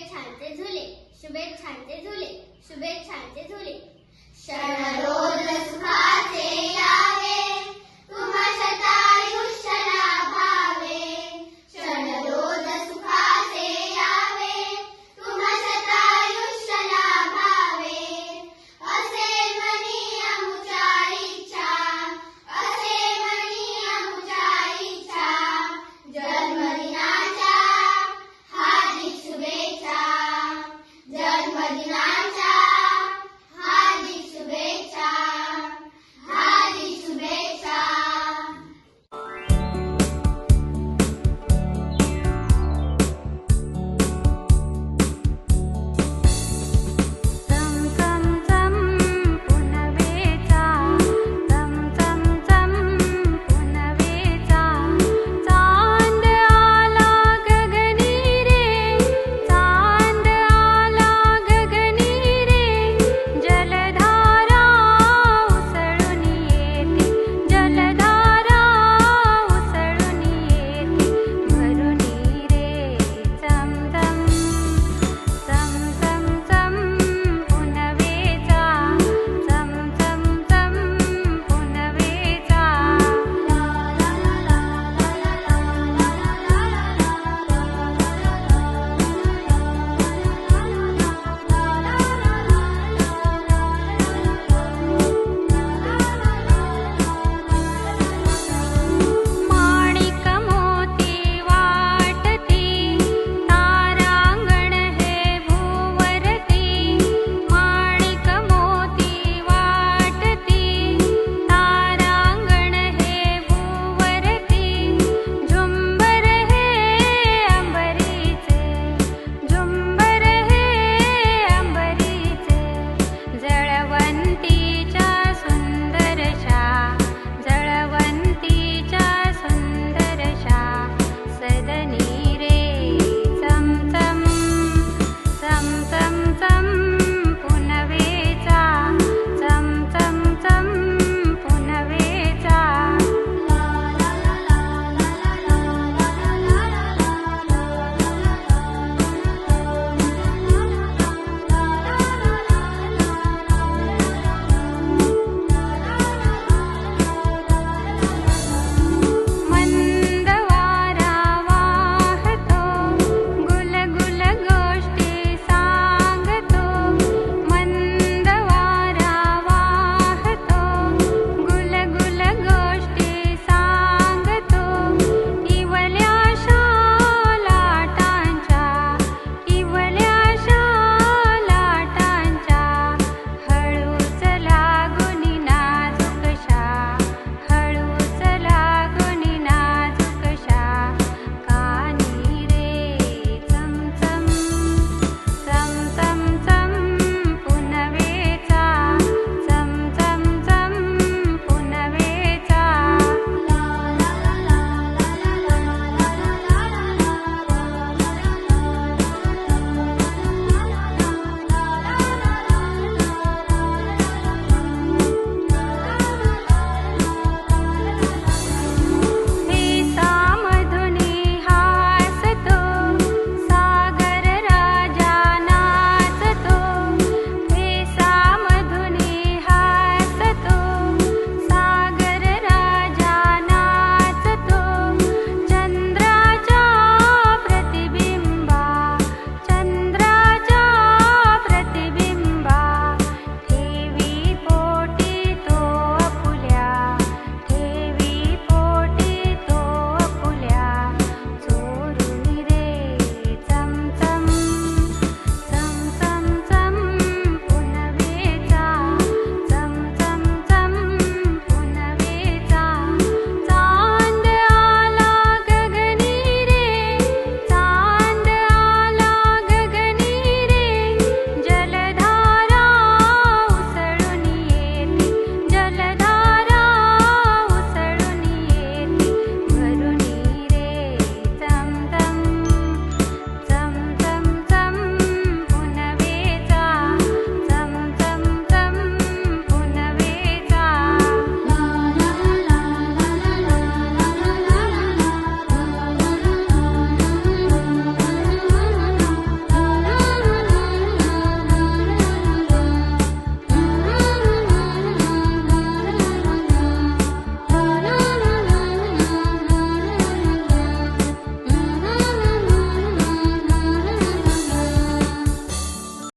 शुभेच्छांचे झुले शुभेच्छांचे झुले शुभेच्छांचे झुले. क्षण रोज सुखाचे या